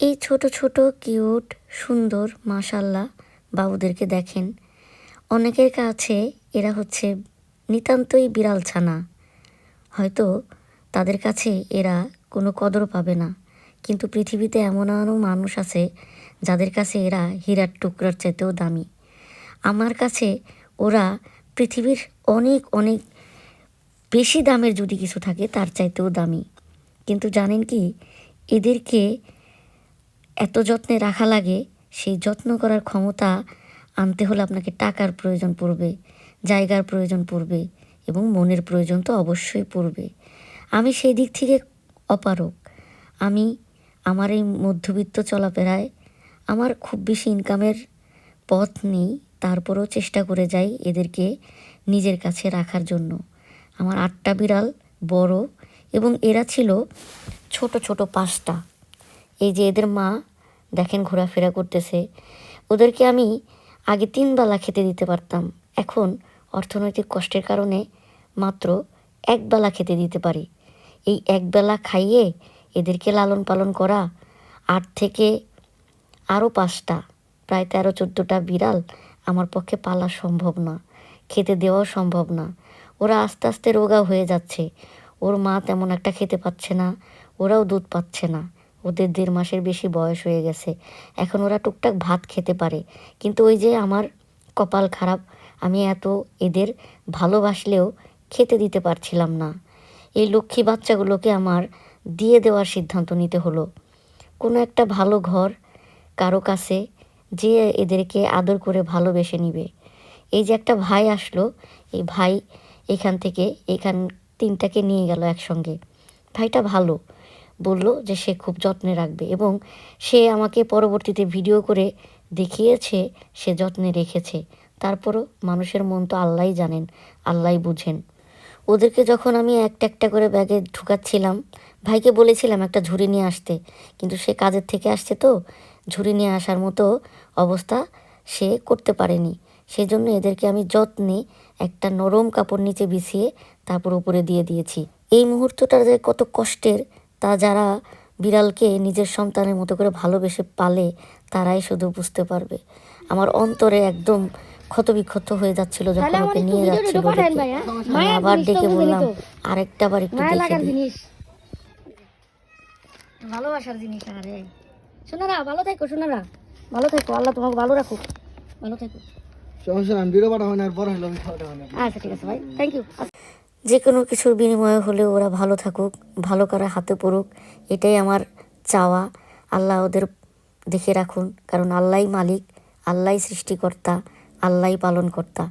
এই ছোট ছোট, কিউট, সুন্দর, মাশাল্লাহ বাবুদেরকে দেখেন। অনেকের কাছে এরা হচ্ছে নিতান্তই বিড়াল ছানা। হয়তো তাদের কাছে এরা কোনো কদর পাবে না। কিন্তু পৃথিবীতে এমন এমন মানুষ আছে যাদের কাছে এরা হীরার টুকরার চাইতেও দামি। আমার কাছে ওরা পৃথিবীর অনেক অনেক বেশি দামের যদি কিছু থাকে তার চাইতেও দামি। কিন্তু জানেন কি? এদেরকে এত যত্নে রাখা লাগে, সেই যত্ন করার ক্ষমতা আনতে হলে আপনাকে টাকার প্রয়োজন পড়বে, জায়গার প্রয়োজন পড়বে এবং মনের প্রয়োজন তো অবশ্যই পড়বে। আমি সেই দিক থেকে অপারক আমি আমার এই মধ্যবিত্ত চলাফেরায় আমার খুব বেশি ইনকামের পথ নেই, তারপরেও চেষ্টা করে যাই এদেরকে নিজের কাছে রাখার জন্য। আমার আটটা বিড়াল বড় এবং এরা ছিল ছোট ছোট পাঁচটা। এই যে এদের মা দেখেন ঘোরাফেরা করতেছে। ওদেরকে আমি আগে তিন বেলা খেতে দিতে পারতাম। এখন অর্থনৈতিক কষ্টের কারণে মাত্র এক বেলা খেতে দিতে পারি। এই এক বেলা খাইয়ে এদেরকে লালন পালন করা আট থেকে আরও পাঁচটা, প্রায় তেরো চোদ্দোটা বিড়াল আমার পক্ষে পালা সম্ভব না, খেতে দেওয়াও সম্ভব না। ওরা আস্তে আস্তে রোগা হয়ে যাচ্ছে। ওর মা তেমন একটা খেতে পাচ্ছে না, ওরাও দুধ পাচ্ছে না। ওদের দেড় মাসের বেশি বয়স হয়ে গেছে। এখন ওরা টুকটাক ভাত খেতে পারে। কিন্তু ওই যে আমার কপাল খারাপ, আমি এত এদের ভালোবাসলেও খেতে দিতে পারছিলাম না। এই লক্ষ্মী বাচ্চাগুলোকে আমার দিয়ে দেওয়ার সিদ্ধান্ত নিতে হলো। কোনো একটা ভালো ঘর কারও কাছে যে এদেরকে আদর করে ভালোবেসে নিবে। এই যে একটা ভাই আসলো, এই ভাই এখান থেকে, এখান তিনটাকে নিয়ে গেল একসঙ্গে। ভাইটা ভালো বলল যে সে খুব যত্নে রাখবে এবং সে আমাকে পরবর্তীতে ভিডিও করে দেখিয়েছে সে যত্নে রেখেছে। তারপরও মানুষের মন তো আল্লাহই জানেন আল্লাহই বুঝেন। ওদেরকে যখন আমি একটা একটা করে ব্যাগে ঢুকাচ্ছিলাম, ভাইকে বলেছিলাম একটা ঝুড়ি নিয়ে আসতে, কিন্তু সে কাজের থেকে আসছে তো, ঝুড়ি নিয়ে আসার মতো অবস্থা সে করতে পারেনি। সেজন্য এদেরকে আমি যত্নে একটা নরম কাপড় নিচে বিছিয়ে তারপর উপরে দিয়ে দিয়েছি। এই মুহূর্তটা যে কত কষ্টের তা যারা বিড়ালকে নিজের সন্তানের মতো করে ভালোবেসে পালে তারাই শুধু বুঝতে পারবে। আমার অন্তরে একদম ক্ষতবিক্ষত হয়ে যাচ্ছিল যখন ওকে নিয়ে যাচ্ছিল আবার ডেকে বললাম আরেকটা বার একটু দেখে দিই। ভালোবাসার জিনিস আরে। শোনারা ভালো থাকো শোনারা ভালো থাকো আল্লাহ তোমাকে ভালো রাখুক। ভালো থাকো। সমস্যা নাই ভিডিও পাঠাবো না আর বড় হলো না আচ্ছা ঠিক আছে ভাই। থ্যাংক ইউ যে কোনো কিছুর বিনিময়ে হলেও ওরা ভালো থাকুক, ভালো করে হাতে পড়ুক, এটাই আমার চাওয়া। আল্লাহ ওদের দেখে রাখুন, কারণ আল্লাহ মালিক আল্লাহ সৃষ্টিকর্তা, আল্লাহই পালনকর্তা।